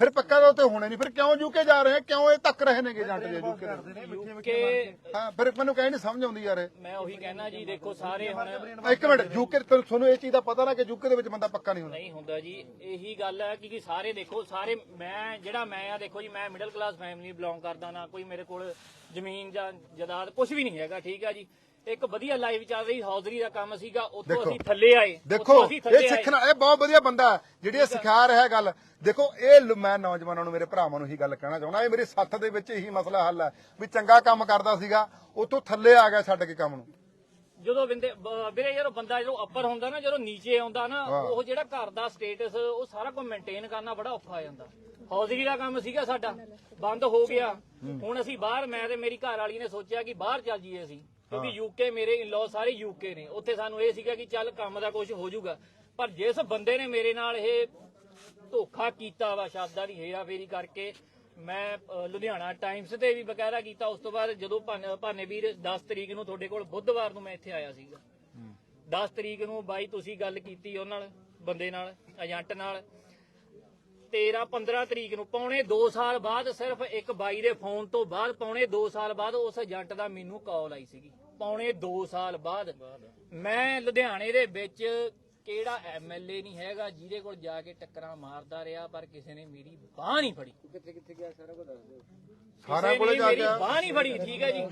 ਫਿਰ ਪੱਕਾ ਤਾਂ ਉੱਥੇ ਹੋਣੇ ਨਹੀਂ। ਫਿਰ ਕਿਉਂ ਯੂਕੇ ਜਾ ਰਹੇ ਆ ਕਿਉਂ ਇਹ ਤੱਕ ਰਹੇ ਨੇਗੇ ਏਜੰਟ ਜੇ ਯੂਕੇ ਦੇ? ਕਿ ਹਾਂ ਫਿਰ ਮੈਨੂੰ ਕਹਿ ਨਹੀਂ ਸਮਝ ਆਉਂਦੀ ਯਾਰ ਇਹ। ਮੈਂ ਉਹੀ ਕਹਿਣਾ ਜੀ ਦੇਖੋ ਸਾਰੇ ਹੁਣ ਇੱਕ ਮਿੰਟ ਯੂਕੇ ਤੁਹਾਨੂੰ ਇਹ ਚੀਜ਼ ਦਾ ਪਤਾ ਨਾ ਕਿ ਯੂਕੇ ਦੇ ਵਿੱਚ ਬੰਦਾ ਪੱਕਾ ਨਹੀਂ ਹੁੰਦਾ। ਨਹੀਂ ਹੁੰਦਾ ਜੀ ਇਹੀ ਗੱਲ ਹੈ ਕਿ ਸਾਰੇ ਦੇਖੋ ਸਾਰੇ ਮੈਂ ਜਿਹੜਾ ਮੈਂ ਆ ਦੇਖੋ ਜੀ ਮੈਂ ਮਿਡਲ ਕਲਾਸ ਫੈਮਿਲੀ ਬਿਲੋਂਗ ਕਰਦਾ ਨਾ ਕੋਈ ਮੇਰੇ ਕੋਲ ਜ਼ਮੀਨ ਜਾਂ ਜਾਇਦਾਦ ਕੁਝ ਵੀ ਨਹੀਂ ਹੈਗਾ ਠੀਕ ਆ ਜੀ। ਇੱਕ ਵਧੀਆ ਲਾਈਫ ਚੱਲ ਰਹੀ ਹੌਜ਼ਰੀ ਦਾ ਕੰਮ ਸੀਗਾ ਉੱਥੋਂ ਦੇਖੋ। ਅਸੀਂ ਥੱਲੇ ਆਏ ਦੇਖੋ ਉੱਥੋਂ ਅਸੀਂ ਇਹ ਆਏ। ਸਿੱਖਣਾ ਇਹ ਬਹੁਤ ਵਧੀਆ ਬੰਦਾ ਹੈ, ਜਿਹੜੀ ਇਹ ਸਿਖਾ ਰਿਹਾ ਗੱਲ। ਦੇਖੋ ਇਹ ਲ- ਮੈਂ ਨੌਜਵਾਨਾਂ ਨੂੰ ਮੇਰੇ ਭਰਾਵਾਂ ਨੂੰ ਹੀ ਗੱਲ ਕਹਿਣਾ ਚਾਹੁੰਦਾ ਇਹ ਮੇਰੀ ਸੱਥ ਦੇ ਵਿੱਚ ਇਹੀ ਮਸਲਾ ਹੱਲ ਹੈ ਵੀ ਚੰਗਾ ਕੰਮ ਕਰਦਾ ਸੀਗਾ ਉੱਥੋਂ ਥੱਲੇ ਆ ਗਿਆ ਛੱਡ ਕੇ ਕੰਮ ਨੂੰ। ਜਦੋਂ ਬੰਦੇ ਬ- ਵੀਰੇ ਜਦੋਂ ਬੰਦਾ ਜਦੋਂ ਉੱਪਰ ਹੁੰਦਾ ਨਾ ਜਦੋਂ ਨੀਚੇ ਆਉਂਦਾ ਨਾ ਉਹ ਜਿਹੜਾ ਘਰ ਦਾ ਸਟੇਟਸ ਉਹ ਸਾਰਾ ਕੁਝ ਮੇਨਟੇਨ ਕਰਨਾ ਬੜਾ ਔਖਾ ਆ ਜਾਂਦਾ। ਹੌਜ਼ਰੀ ਦਾ ਕੰਮ ਸੀਗਾ ਸਾਡਾ ਬੰਦ ਹੋ ਗਿਆ। ਹੁਣ ਅਸੀਂ ਬਾਹਰ ਮੈਂ ਤੇ ਮੇਰੀ ਘਰ ਵਾਲੀ ਨੇ ਸੋਚਿਆ ਕਿ ਬਾਹਰ ਚੱਲ ਜੀਏ ਅਸੀਂ। ਕਿਉਂਕਿ ਯੂਕੇ ਮੇਰੇ ਇਨ-ਲॉ ਸਾਰੇ ਯੂਕੇ ਨੇ। ਉੱਥੇ ਸਾਨੂੰ ਇਹ ਸੀਗਾ ਕਿ ਚੱਲ ਕੰਮ ਦਾ ਕੁਝ ਹੋ ਜਾਊਗਾ। ਪਰ ਜਿਸ ਬੰਦੇ ਨੇ ਮੇਰੇ ਨਾਲ ਇਹ ਧੋਖਾ ਕੀਤਾ ਵਾ ਸ਼ਬਦਾਂ ਦੀ ਹੇਰਾਫੇਰੀ ਕਰਕੇ ਮੈਂ ਲੁਧਿਆਣਾ ਟਾਈਮਸ ਤੇ ਵੀ ਬਕਾਇਦਾ ਕੀਤਾ। ਉਸ ਤੋਂ ਬਾਅਦ ਜਦੋਂ ਭਾਨੇ ਵੀਰ 10 ਤਰੀਕ ਨੂੰ ਤੁਹਾਡੇ ਕੋਲ ਬੁੱਧਵਾਰ ਨੂੰ ਮੈਂ ਇੱਥੇ ਆਇਆ ਸੀਗਾ। 10 ਤਰੀਕ ਨੂੰ ਬਾਈ ਤੁਸੀਂ ਗੱਲ ਕੀਤੀ ਉਹਨਾਂ ਨਾਲ ਬੰਦੇ ਨਾਲ ਏਜੰਟ ਨਾਲ। 13 15 ਤਰੀਕ ਨੂੰ ਪੌਣੇ 2 ਸਾਲ ਬਾਅਦ ਸਿਰਫ ਇੱਕ ਬਾਈ ਦੇ ਫੋਨ ਤੋਂ ਬਾਅਦ ਪੌਣੇ 2 ਸਾਲ ਬਾਅਦ ਉਸ ਏਜੰਟ ਦਾ ਮੈਨੂੰ ਕਾਲ ਆਈ ਸੀਗੀ। ਪੌਣੇ 2 ਸਾਲ ਬਾਅਦ। ਮੈਂ ਲੁਧਿਆਣੇ ਦੇ ਵਿੱਚ ਕਿਹੜਾ ਐਮਐਲਏ ਨਹੀਂ ਹੈਗਾ ਜਿਹਦੇ ਕੋਲ ਜਾ ਕੇ ਟੱਕਰਾਂ ਮਾਰਦਾ ਰਿਹਾ ਪਰ ਕਿਸੇ ਨੇ ਮੇਰੀ ਬਾਹ ਨਹੀਂ ਫੜੀ। ਸਾਰਿਆਂ ਕਿਸੇ ਕੋਲੇ ਨੇ ਜਾ ਮੇਰੀ ਕੇ ਬਾਹ ਨਹੀਂ ਫੜੀ ਠੀਕ ਹੈ ਜੀ?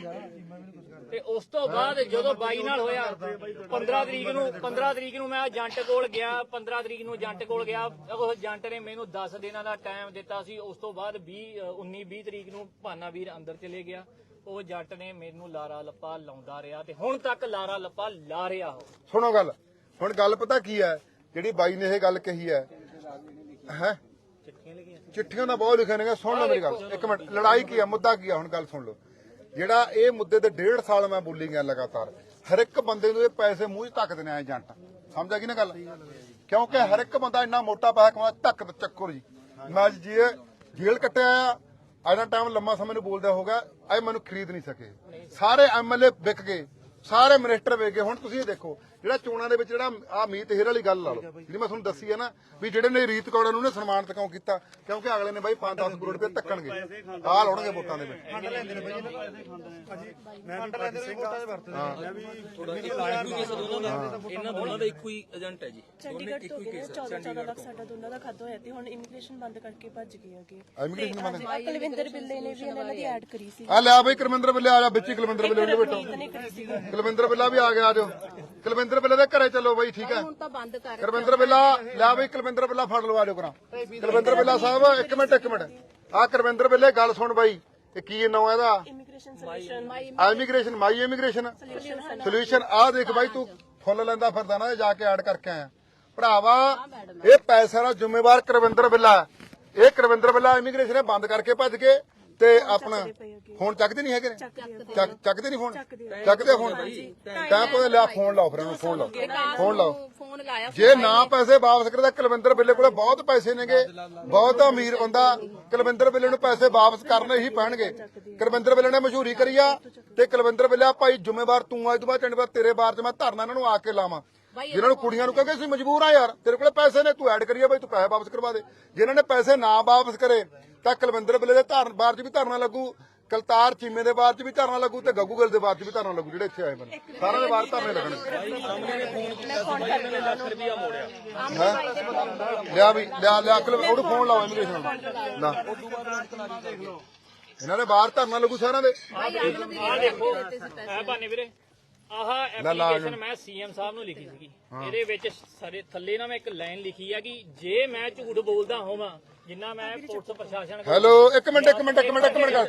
ਤੇ ਉਸ ਤੋਂ ਬਾਅਦ ਜਦੋਂ ਬਾਈ ਨਾਲ ਹੋਇਆ 15 ਤਰੀਕ ਨੂੰ 15 ਤਰੀਕ ਨੂੰ ਮੈਂ ਏਜੰਟ ਕੋਲ ਗਿਆ 15 ਤਰੀਕ ਨੂੰ ਏਜੰਟ ਕੋਲ ਗਿਆ। ਉਹ ਏਜੰਟ ਨੇ ਮੈਨੂੰ 10 ਦਿਨਾਂ ਦਾ ਟਾਈਮ ਦਿੱਤਾ ਸੀ। ਉਸ ਤੋਂ ਬਾਅਦ 20 19 20 ਤਰੀਕ ਨੂੰ ਭਾਨਾ ਵੀਰ ਅੰਦਰ ਚਲੇ ਗਿਆ। ਉਹ ਏਜੰਟ ਨੇ ਮੈਨੂੰ ਲਾਰਾ ਲੱਪਾ ਲਾਉਂਦਾ ਰਿਹਾ ਤੇ ਹੁਣ ਤੱਕ ਲਾਰਾ ਲੱਪਾ ਲਾ ਰਿਹਾ ਉਹ। ਸੁਣੋ ਗੱਲ। ਹੁਣ ਗੱਲ ਪਤਾ ਕੀ ਹੈ? ਜਿਹੜੀ ਬਾਈ ਨੇ ਇਹ ਗੱਲ ਕਹੀ ਹੈ ਹੈ? ਚਿੱਠੀਆਂ ਦਾ ਬਹੁਤ ਲਿਖਿਆ ਨੇਗਾ, ਸੁਣ ਲਓ ਮੇਰੀ ਗੱਲ। ਇੱਕ ਮਿੰਟ, ਲੜਾਈ ਕੀ ਹੈ? ਮੁੱਦਾ ਕੀ ਹੈ? ਹੁਣ ਗੱਲ ਸੁਣ ਲਓ। ਜਿਹੜਾ ਇਹ ਮੁੱਦੇ ਤੇ ਡੇਢ ਸਾਲ ਮੈਂ ਬੋਲੀ ਗਿਆ ਲਗਾਤਾਰ, ਹਰ ਇੱਕ ਬੰਦੇ ਨੂੰ ਇਹ ਪੈਸੇ ਮੂੰਹ 'ਚ ਧੱਕ ਦੇਣੇ ਆ ਏਜੰਟ ਸਮਝਿਆ ਕੀ ਨਾ ਗੱਲ? ਕਿਉਂਕਿ ਹਰ ਇੱਕ ਬੰਦਾ ਇੰਨਾ ਮੋਟਾ ਪੈਸਾ ਕਮਾਉਂਦਾ, ਧੱਕ ਚੱਕਰ ਜੀ। ਮੈਂ ਅੱਜ ਜੇ ਜੇਲ੍ਹ ਕੱਟਿਆ ਆ ਆਇਨਾ ਟਾਈਮ ਲੰਮਾ ਸਮੇਂ ਨੂੰ ਬੋਲਦਾ ਹੋਗਾ ਇਹ ਮੈਨੂੰ ਖਰੀਦ ਨਹੀਂ ਸਕੇ। ਸਾਰੇ ਐਮਐਲਏ ਵਿਕ ਗਏ। ਸਾਰੇ ਮਿਨਿਸਟਰ ਵਿਕ ਗਏ ਹੁਣ ਤੁਸੀਂ ਇਹ ਦੇਖੋ ਜਿਹੜਾ ਚੋਣਾਂ ਦੇ ਵਿੱਚ ਜਿਹੜਾ ਆ ਮੀਤ ਹੇਰ ਵਾਲੀ ਗੱਲ ਲਾ ਲਓ ਜਿਹੜੀ ਮੈਂ ਤੁਹਾਨੂੰ ਦੱਸੀ ਹੈ ਨਾ ਵੀ ਜਿਹੜੇ ਨੇ ਰੀਤ ਕੌੜਾ ਨੂੰ ਨੇ ਸਨਮਾਨਿਤ ਕਿਉਂ ਕੀਤਾ ਕਿਉਂਕਿ ਅਗਲੇ ਨੇ ਬਾਈ 5-10 ਕਰੋੜ ਰੁਪਏ ਧੱਕਣਗੇ। ਆ ਲਾਉਣਗੇ ਵੋਟਾਂ ਦੇ ਵਿੱਚ। ਫੰਡ ਲੈਂਦੇ ਨੇ ਬਾਈ ਫੰਡ ਲੈਂਦੇ ਨੇ ਵੋਟਾਂ ਦੇ ਵਰਤਦੇ ਨੇ। ਇਹਨਾਂ ਦੋਨਾਂ ਦਾ ਇੱਕੋ ਹੀ ਏਜੰਟ ਹੈ ਜੀ। ਚੰਡੀਗੜ੍ਹ ਤੋਂ ਗਏ 14 14 ਲੱਖ ਸਾਡਾ ਦੋਨਾਂ ਦਾ ਖਾਤਾ ਹੋਇਆ ਤੇ ਹੁਣ ਇਮੀਗ੍ਰੇਸ਼ਨ ਬੰਦ ਕਰਕੇ ਭੱਜ ਗਏ ਹੈਗੇ ਇਮੀਗ੍ਰੇਸ਼ਨ ਬੰਦ ਆਹ ਕੁਲਵਿੰਦਰ ਬਿੱਲੇ ਨੇ ਵੀ ਇਹਨਾਂ ਦੀ ਐਡ ਕਰੀ ਸੀ। ਆ ਲਿਆ ਬਈ ਕੁਲਵਿੰਦਰ ਬਿੱਲੇ ਆ ਜਾ ਵਿੱਚ ਹੀ ਕੁਲਵਿੰਦਰ ਬਿੱਲੇ ਨੂੰ ਬੈਠੋ ਨੇ ਕਰੀ ਸੀ। ਕੁਲਵਿੰਦਰ ਬਿੱਲਾ ਵੀ ਆ ਗਿਆ ਆਜੋ। ਕੁਲਵਿੰਦਰ ਬਿੱਲੇ ਦੇ ਘਰੇ ਚੱਲੋ ਬਈ ਠੀਕ ਹੈ। ਹੁਣ ਤਾਂ ਬੰਦ ਕਰ ਕੁਲਵਿੰਦਰ ਬਿੱਲਾ ਲਿਆ ਬਈ ਕੁਲਵਿੰਦਰ ਬਿੱਲਾ ਫੜ ਲਓ ਆਜੋ ਕਰਾਂ ਕੁਲਵਿੰਦਰ ਬਿੱਲਾ ਸਾਹਿਬ ਇੱਕ ਮਿੰਟ ਇੱਕ ਮਿੰਟ। ਆ ਕੁਲਵਿੰਦਰ ਬਿੱਲੇ ਗੱਲ ਸੁਣ ਬਾਈ। ਇਹ ਕੀ ਨਾਮ ਇਹਦਾ? Immigration solution immigration my immigration solution ਆ ਦੇਖ ਬਾਈ ਤੂੰ ਫੁੱਲ ਲੈਂਦਾ ਫਿਰਦਾ ਨਾ ਜਾ ਕੇ ਐਡ ਕਰਕੇ ਆਇਆ। ਭਰਾਵਾ ਇਹ ਪੈਸੇ ਦਾ ਜ਼ਿੰਮੇਵਾਰ ਕੁਲਵਿੰਦਰ ਬਿੱਲਾ। ਇਹ ਕਰਵਿੰਦਰ ਬੱਲਾ ਇਮੀਗ੍ਰੇਸ਼ਨ ਨੇ ਬੰਦ ਕਰਕੇ ਭੱਜ ਗਏ ਤੇ ਆਪਣਾ ਫੋਨ ਚੱਕਦੇ ਨਹੀਂ ਹੈਗੇ ਨੇ? ਚੱਕ ਚੱਕਦੇ ਨਹੀਂ ਫੋਨ ਚੱਕਦੇ ਫੋਨ ਤਾਂ ਕੋਈ ਲਿਆ ਫੋਨ ਲਾਓ ਫਿਰ ਇਹਨੂੰ ਫੋਨ ਲਾਓ। ਫੋਨ ਲਾਓ। ਫੋਨ ਲਾਇਆ ਜੇ ਨਾ ਪੈਸੇ ਵਾਪਸ ਕਰਦਾ ਕੁਲਵਿੰਦਰ ਬਿੱਲੇ ਕੋਲੇ ਬਹੁਤ ਪੈਸੇ ਨੇਗੇ। ਬਹੁਤ ਅਮੀਰ ਬੰਦਾ। ਕੁਲਵਿੰਦਰ ਬਿੱਲੇ ਨੂੰ ਪੈਸੇ ਵਾਪਸ ਕਰਨੇ ਹੀ ਪੈਣਗੇ। ਕੁਲਵਿੰਦਰ ਬਿੱਲੇ ਨੇ ਮਸ਼ਹੂਰੀ ਕਰੀ ਆ ਤੇ ਕੁਲਵਿੰਦਰ ਬਿੱਲੇ ਭਾਈ ਜ਼ਿੰਮੇਵਾਰ ਤੂੰ ਅੱਜ ਤੋਂ ਬਾਅਦ ਚੰਡੀਗੜ੍ਹ ਤੇਰੇ ਬਾਰ 'ਚ ਮੈਂ ਧਰਨਾ ਇਹਨਾਂ ਨੂੰ ਆ ਕੇ ਲਾਵਾਂ। ਜਿਨ੍ਹਾਂ ਨੂੰ ਕੁੜੀਆਂ ਨੂੰ ਕਹਿੰਦੇ ਅਸੀਂ ਮਜਬੂਰ ਆ ਯਾਰ ਤੇਰੇ ਕੋਲੇ ਪੈਸੇ ਨੇ ਤੂੰ ਐਡ ਕਰੀਏ ਬਈ ਤੂੰ ਪੈਸੇ ਵਾਪਸ ਕਰਵਾ ਦੇ। ਜਿਨ੍ਹਾਂ ਨੇ ਪੈਸੇ ਨਾ ਵਾਪਸ ਕਰੇ ਤਾਂ ਕੁਲਵਿੰਦਰ ਬਿੱਲੇ ਦੇ ਧਰਨ ਬਾਰ 'ਚ ਵੀ ਧਰਨਾ ਲੱਗੂ ਕਲਤਾਰ ਚੀਮੇ ਦੇ ਬਾਰ 'ਚ ਵੀ ਧਰਨਾ ਲੱਗੂ ਤੇ ਗੱਗੂ ਗਿੱਲ ਦੇ ਬਾਰ 'ਚ ਵੀ ਧਰਨਾ ਲੱਗੂ ਜਿਹੜੇ ਇੱਥੇ ਆਏ ਨੇ ਸਾਰਿਆਂ ਦੇ ਬਾਰ ਧਰਨੇ ਲੱਗਣੇ। ਲਿਆ ਵੀ ਲਿਆ ਲਿਆ ਅਕਲ ਉਹਨੂੰ ਫੋਨ ਲਾਓ ਇਮੀਗ੍ਰੇਸ਼ਨ ਨੂੰ। ਲਾ ਇਹਨਾਂ ਦੇ ਬਾਹਰ ਧਰਨਾ ਲੱਗੂ ਸਾਰਿਆਂ ਦੇ। ਆ ਦੇਖੋ ਐ ਭਾਨੇ ਵੀਰੇ ਆਹ ਐਪਲੀਕੇਸ਼ਨ ਮੈਂ ਸੀਐਮ ਸਾਹਿਬ ਨੂੰ ਲਿਖੀ ਸੀਗੀ। ਇਹਦੇ ਵਿੱਚ ਸਾਰੇ ਥੱਲੇ ਨਾ ਮੈਂ ਇੱਕ ਲਾਈਨ ਲਿਖੀ ਆ ਕਿ ਜੇ ਮੈਂ ਝੂਠ ਬੋਲਦਾ ਹੋਵਾਂ ਜਿੰਨਾ ਮੈਂ ਪੁਲਿਸ ਪ੍ਰਸ਼ਾਸਨ ਹੈਲੋ ਇੱਕ ਮਿੰਟ ਇੱਕ ਮਿੰਟ ਇੱਕ ਮਿੰਟ ਇੱਕ ਮਿੰਟ ਗੱਲ